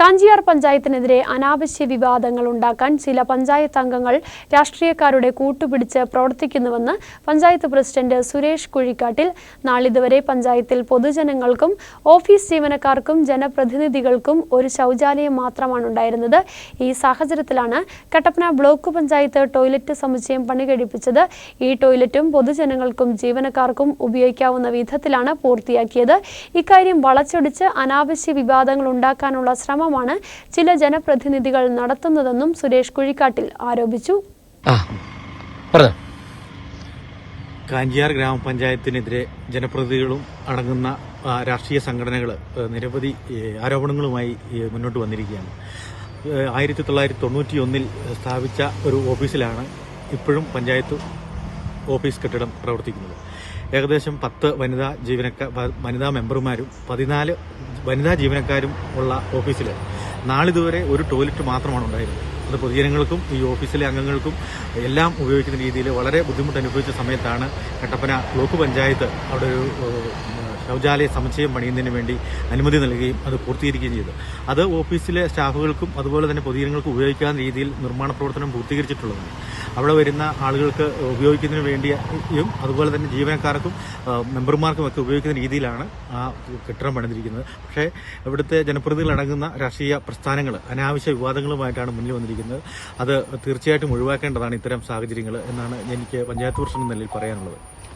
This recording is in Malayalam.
കാഞ്ചിയാർ പഞ്ചായത്തിനെതിരെ അനാവശ്യ വിവാദങ്ങൾ ഉണ്ടാക്കാൻ ചില പഞ്ചായത്ത് അംഗങ്ങൾ രാഷ്ട്രീയക്കാരുടെ കൂട്ടുപിടിച്ച് പ്രവർത്തിക്കുന്നുവെന്ന് പഞ്ചായത്ത് പ്രസിഡന്റ് സുരേഷ് കുഴിക്കാട്ടിൽ നാളിതുവരെ പഞ്ചായത്തിൽ പൊതുജനങ്ങൾക്കും ഓഫീസ് ജീവനക്കാർക്കും ജനപ്രതിനിധികൾക്കും ഒരു ശൗചാലയം മാത്രമാണ് ഉണ്ടായിരുന്നത്. ഈ സാഹചര്യത്തിലാണ് കട്ടപ്പന ബ്ലോക്ക് പഞ്ചായത്ത് ടോയ്ലറ്റ് സമുച്ചയം പണികഴിപ്പിച്ചത് ഈ ടോയ്ലറ്റും പൊതുജനങ്ങൾക്കും ജീവനക്കാർക്കും ഉപയോഗിക്കാവുന്ന വിധത്തിലാണ് പൂർത്തിയാക്കിയത്. ഇക്കാര്യം വളച്ചൊടിച്ച് അനാവശ്യ വിവാദങ്ങൾ ഉണ്ടാക്കാനുള്ള ശ്രമമാണ് ചില ജനപ്രതിനിധികൾ നടത്തുന്നതെന്നും സുരേഷ് കുഴിക്കാട്ടിൽ ആരോപിച്ചു. കാഞ്ചിയാർ ഗ്രാമപഞ്ചായത്തിനെതിരെ ജനപ്രതിനിധികളും അടങ്ങുന്ന രാഷ്ട്രീയ സംഘടനകൾ നിരവധി ആരോപണങ്ങളുമായി മുന്നോട്ട് വന്നിരിക്കുകയാണ്. ആയിരത്തി തൊള്ളായിരത്തി തൊണ്ണൂറ്റി ഒന്നിൽ സ്ഥാപിച്ച ഒരു ഓഫീസിലാണ് ഇപ്പോഴും പഞ്ചായത്ത് ഓഫീസ് കെട്ടിടം പ്രവർത്തിക്കുന്നത്. ഏകദേശം പത്ത് വനിതാ ജീവനക്കാർ വനിതാ മെമ്പർമാരും പതിനാല് വനിതാ ജീവനക്കാരും ഉള്ള ഓഫീസിൽ നാളിതുവരെ ഒരു ടോയ്ലറ്റ് മാത്രമാണ് ഉണ്ടായിരുന്നത്. അത് പൊതുജനങ്ങൾക്കും ഈ ഓഫീസിലെ അംഗങ്ങൾക്കും എല്ലാം ഉപയോഗിക്കുന്ന രീതിയിൽ വളരെ ബുദ്ധിമുട്ട് അനുഭവിച്ച സമയത്താണ് കട്ടപ്പന ബ്ലോക്ക് പഞ്ചായത്ത് അവിടെ ഒരു ശൗചാലയ സമുച്ചയം പണിയുന്നതിന് വേണ്ടി അനുമതി നൽകുകയും അത് പൂർത്തീകരിക്കുകയും ചെയ്തു. അത് ഓഫീസിലെ സ്റ്റാഫുകൾക്കും അതുപോലെ തന്നെ പൊതുജനങ്ങൾക്കും ഉപയോഗിക്കാവുന്ന രീതിയിൽ നിർമ്മാണ പ്രവർത്തനം പൂർത്തീകരിച്ചിട്ടുള്ളതാണ്. അവിടെ വരുന്ന ആളുകൾക്ക് ഉപയോഗിക്കുന്നതിന് വേണ്ടിയും അതുപോലെ തന്നെ ജീവനക്കാർക്കും മെമ്പർമാർക്കും ഒക്കെ ഉപയോഗിക്കുന്ന രീതിയിലാണ് ആ കെട്ടിടം പണിതിരിക്കുന്നത്. പക്ഷേ ഇവിടുത്തെ ജനപ്രതിനിധികളടങ്ങുന്ന രാഷ്ട്രീയ പ്രസ്ഥാനങ്ങൾ അനാവശ്യ വിവാദങ്ങളുമായിട്ടാണ് മുന്നിൽ വന്നിരിക്കുന്നത്. അത് തീർച്ചയായിട്ടും ഒഴിവാക്കേണ്ടതാണ് ഇത്തരം സാഹചര്യങ്ങൾ എന്നാണ് എനിക്ക് പഞ്ചായത്ത് പ്രസിഡന്റ് നിലയിൽ പറയാനുള്ളത്.